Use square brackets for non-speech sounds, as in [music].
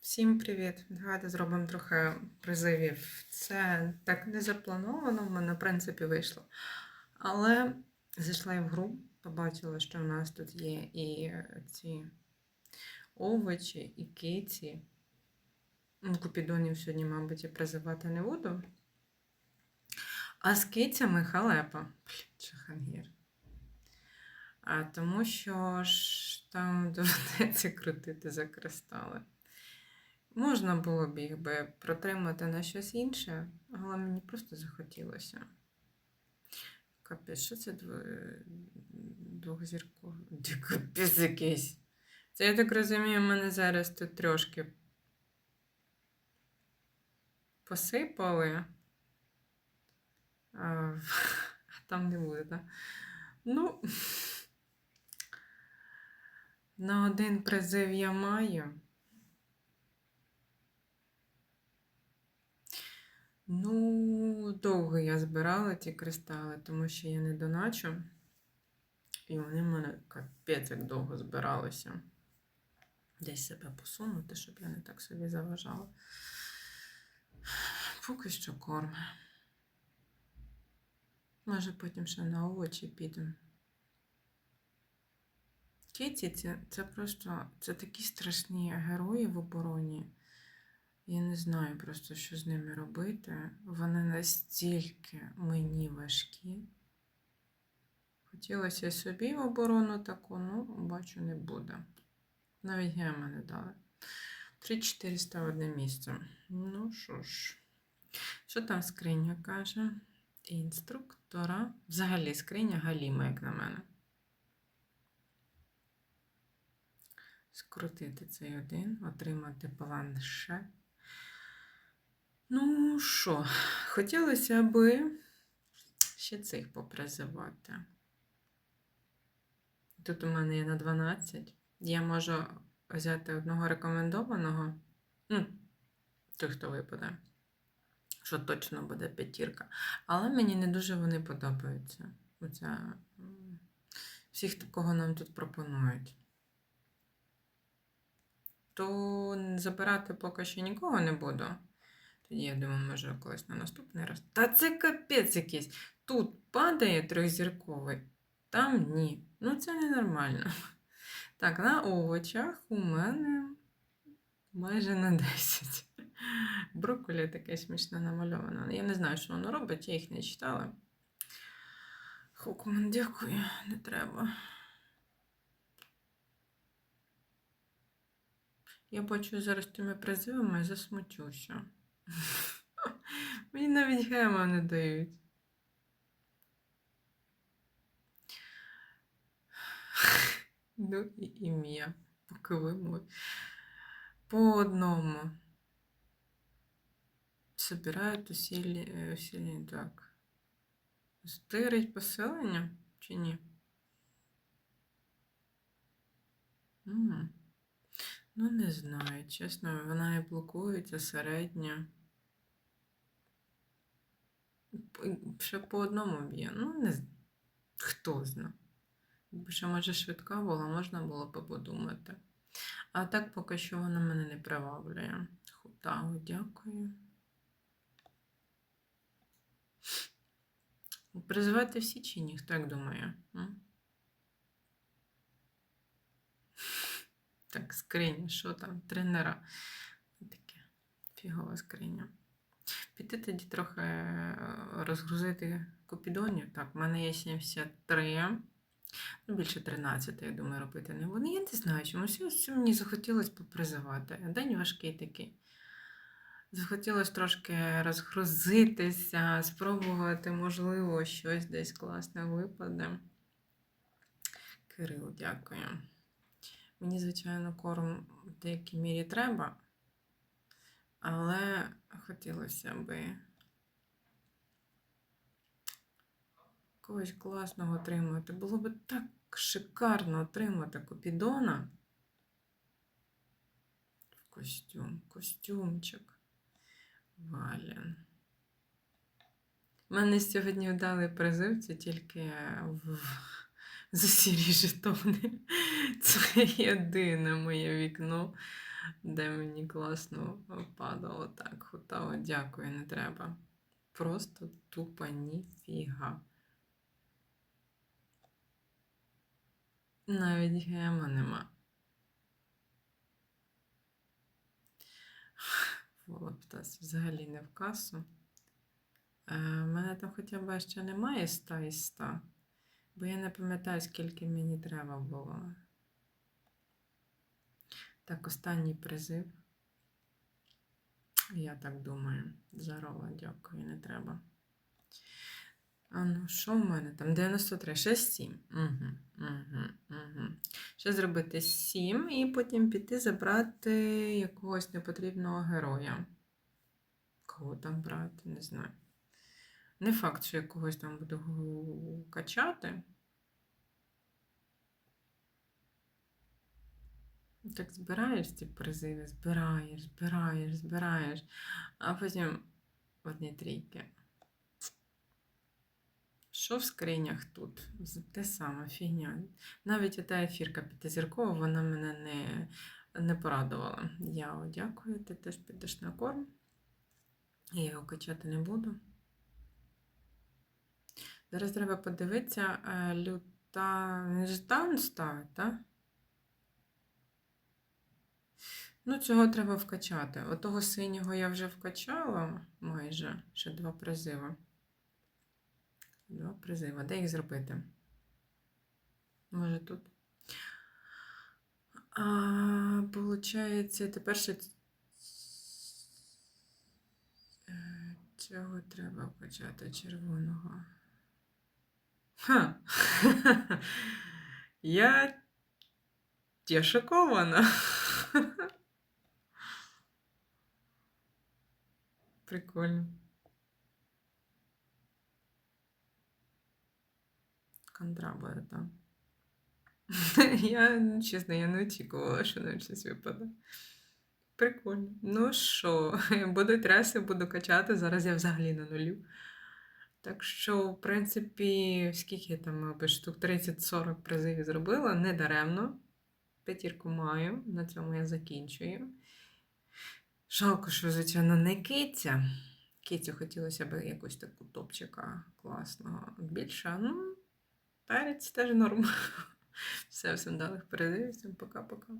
Всім привіт! Давайте зробимо трохи призивів. Це так не заплановано, в мене в принципі вийшло. Але зайшла я в гру, побачила, що в нас тут є і ці овочі, і киці. Ну, Купідонів сьогодні, мабуть, я призивати не буду. А з кицями халепа. Чахангір. А тому що ж там доведеться крутити за кристали. Можна було б їх би протримати на щось інше, але мені просто захотілося. Капець, що це дво- двохзірковий? [laughs] Капець якийсь. Це я так розумію, в мене зараз тут трошки посипали. А, [laughs] там не буде, так? Ну, [laughs] на один призив я маю. Ну, довго я збирала ті кристали, тому що я не доначу. І вони в мене капець як довго збиралися. Десь себе посунути, щоб я не так собі заважала. Поки що корм. Може, потім ще на овочі підемо. Киті це, це просто це такі страшні герої в обороні. Я не знаю просто, що з ними робити. Вони настільки мені важкі. Хотілося собі в оборону таку, ну, бачу, не буде. Навіть гема не дали. 3400 в одне місце. Ну що ж, що там скриня каже? Інструктора. Взагалі скриня галіма, як на мене. Скрутити цей один, отримати планшет. Ну що, хотілося би ще цих попризивати. Тут у мене є на 12. Я можу взяти одного рекомендованого. Ну, той, хто випаде. Що точно буде п'ятірка. Але мені не дуже вони подобаються. Оця, всіх такого нам тут пропонують. То забирати поки що нікого не буду. Я думаю, може колись на наступний раз. Та це капець якийсь. Тут падає трьохзірковий, там ні. Ну це ненормально. Так, на овочах у мене майже на 10. Брокколі таке смішно намальовано. Я не знаю, що воно робить, я їх не читала. Хокман, дякую, не треба. Я бачу зараз тими призивами засмучуся. [laughs] Мені навіть гема не дають. [laughs] Ну і ім'я, поки ви. По одному. Собирають усілі, е, усілі так. Стирить поселення чи ні? Ну, не знаю, чесно, вона і блокується середня. Ще по одному б'є. Ну, не хто зна. Ще, може, швидка була, можна було б подумати. А так поки що вона мене не приваблює. Хутагу, дякую. Призивати всі чи ні? Як думає? Так, скриня, що там? Тренера. Таке фігова скриня. Піти тоді трохи е, розгрузити купідонів. Так, в мене є 73. Ну, більше 13, я думаю, робити не буду. Я не знаю, чомусь мені захотілося попризивати. День важкий такий. Захотілося трошки розгрузитися, спробувати, можливо, щось десь класне випаде. Кирил, дякую. Мені, звичайно, корм в деякій мірі треба, але хотілося би когось класного отримати. Було б так шикарно отримати купідона. Костюм, костюмчик. Вален. У мене сьогодні вдалий призив, це тільки в... за сірі жетони. Це єдине моє вікно де мені класно падало. Так, хутао, дякую, не треба. Просто тупо ніфіга. Навіть гема нема. Волоптас взагалі не в касу. Е, У мене там хоча б ще немає 100 із 100, бо я не пам'ятаю, скільки мені треба було. Так, останній призив. Я так думаю. Здорово, дякую, не треба. А ну, що в мене там? 93, ще 7. Угу, угу, угу. Ще зробити 7 і потім піти забрати якогось непотрібного героя. Кого там брати, не знаю. Не факт, що я когось там буду качати. Так збираєш ці призиви, збираєш, збираєш, збираєш, а потім одні трійки. Що в скринях тут? Те саме, фігня. Навіть та ефірка п'ятизіркова, вона мене не, не порадувала. Я дякую, ти теж підеш на корм. Я його качати не буду. Зараз треба подивитися, е, люта. Не ж даун ставить, так? Ну, цього треба вкачати. Отого синього я вже вкачала майже ще два призиви. Два призиви. Де їх зробити? Може тут? А, получається, тепер ще е, цього треба вкачати червоного. Ха! [laughs] Я, я шокована. [laughs] Прикольно. Контрабора там. [laughs] Я, чесно, я не очікувала, що навіть щось випаде. Прикольно. Ну що, [laughs] буду тряси, буду качати. Зараз я взагалі на нулю. Так що, в принципі, скільки я там, мабуть, штук 30-40 призивів зробила, не даремно. П'ятірку маю, на цьому я закінчую. Жалко, що, звичайно, не киця. Кицю хотілося б якусь таку топчика класного більше. Ну, перець теж норм. [laughs] Все, всім далих передивів, всім пока-пока.